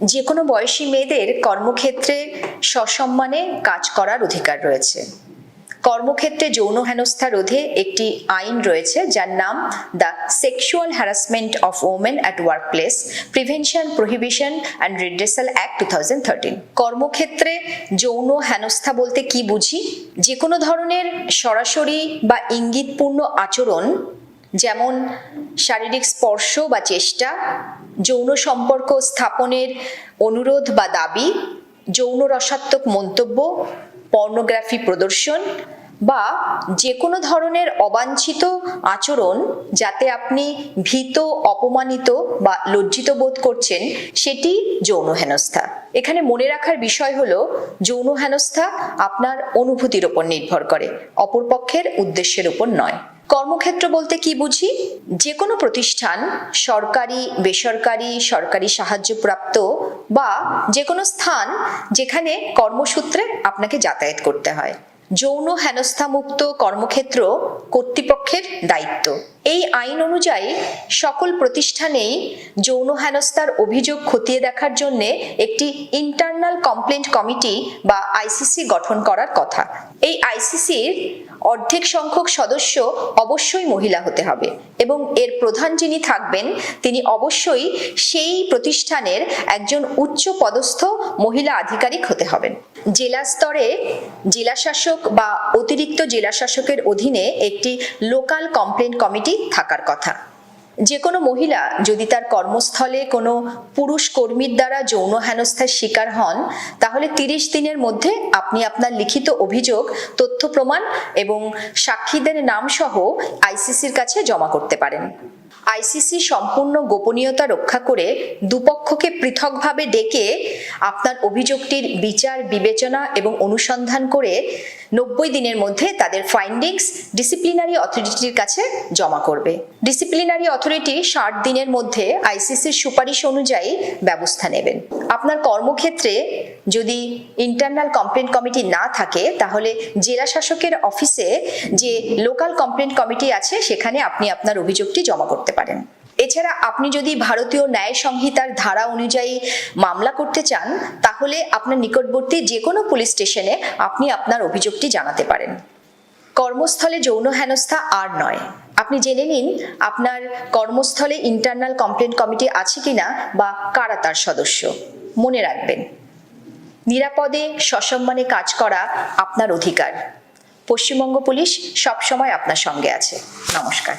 যে কোনো বয়সী মেয়েদের কর্মক্ষেত্রে সসম্মানে কাজ করার অধিকার রয়েছে। কর্মক্ষেত্রে যৌন হেনস্থা রোধে একটি আইন রয়েছে যার নাম the sexual harassment of women at workplace prevention, prohibition and redressal act to কর্মক্ষেত্রে যৌন হেনস্থা বলতে কি বুঝি? যে কোনো ধরনের সরাসরি বা ইঙ্গিতপূর্ণ আচরণ যেমন শারীরিক স্পর্শ বা চেষ্টা, যৌন সম্পর্ক স্থাপনের অনুরোধ বা দাবি, যৌন রসাত্মক মন্তব্য, পর্নোগ্রাফি প্রদর্শন বা যে কোনো ধরনের অবাঞ্ছিত আচরণ যাতে আপনি ভীত, অপমানিত বা লজ্জিত বোধ করছেন, সেটি যৌন হেনস্থা। এখানে মনে রাখার বিষয় হলো, যৌন হেনস্থা আপনার অনুভূতির উপর নির্ভর করে, অপরপক্ষের উদ্দেশ্যের উপর নয়। কর্মক্ষেত্র বলতে কি বুঝি? যে কোনো প্রতিষ্ঠান, সরকারি, বেসরকারি, সরকারি সাহায্যপ্রাপ্ত বা যে কোনো স্থান যেখানে কর্মসূত্রে আপনাকে যাতায়াত করতে হয়। যৌন হেনস্থা মুক্ত কর্মক্ষেত্র কর্তৃপক্ষের দায়িত্ব। এই আইন অনুযায়ী সকল প্রতিষ্ঠানেই যৌন হেনস্থার অভিযোগ খতিয়ে দেখার জন্য একটি ইন্টারনাল কমপ্লেন্ট কমিটি বা আইসিসি গঠন করার কথা। এই আইসিসির অর্ধেক সংখ্যক সদস্য অবশ্যই মহিলা হতে হবে এবং এর প্রধান যিনি থাকবেন, তিনি অবশ্যই সেই প্রতিষ্ঠানের একজন উচ্চ পদস্থ মহিলা আধিকারিক হতে হবেন। জেলা স্তরে জেলাশাসক বা অতিরিক্ত জেলাশাসকের অধীনে একটি লোকাল কমপ্লেন কমিটি থাকার কথা। যে কোনো মহিলা যদি তার কর্মস্থলে কোনো পুরুষ কর্মীর দ্বারা যৌন হেনস্থার শিকার হন, তাহলে তিরিশ দিনের মধ্যে আপনি আপনার লিখিত অভিযোগ, তথ্য প্রমাণ এবং সাক্ষীদের নাম সহ আইসিসির কাছে জমা করতে পারেন। আইসিসি সম্পূর্ণ গোপনীয়তা রক্ষা করে দুপক্ষকে পৃথকভাবে ডেকে আপনার অভিযোগটির বিচার, বিবেচনা এবং অনুসন্ধান করে নব্বই দিনের মধ্যে তাদের ফাইন্ডিংস ডিসিপ্লিনারি অথরিটির কাছে জমা করবে। ডিসিপ্লিনারি অথরিটি ষাট দিনের মধ্যে আইসিসির সুপারিশ অনুযায়ী ব্যবস্থা নেবেন। আপনার কর্মক্ষেত্রে যদি ইন্টারনাল কমপ্লেন্ট কমিটি না থাকে, তাহলে জেলা শাসকের অফিসে যে লোকাল কমপ্লেন্ট কমিটি আছে, সেখানে আপনি আপনার অভিযোগটি জমা করতে পারেন। এছাড়া আপনি যদি ভারতীয় ন্যায় সংহিতার ধারা অনুযায়ী মামলা করতে চান, তাহলে আপনার নিকটবর্তী যে কোনো পুলিশ স্টেশনে আপনি আপনার অভিযোগটি জানাতে পারেন। কর্মস্থলে যৌন হেনস্থা আর নয়। আপনি জেনে নিন, আপনার কর্মস্থলে ইন্টারনাল কমপ্লেন কমিটি আছে কিনা বা কারা তার সদস্য। মনে রাখবেন, নিরাপদে সসম্মানে কাজ করা আপনার অধিকার। পশ্চিমবঙ্গ পুলিশ সবসময় আপনার সঙ্গে আছে। নমস্কার।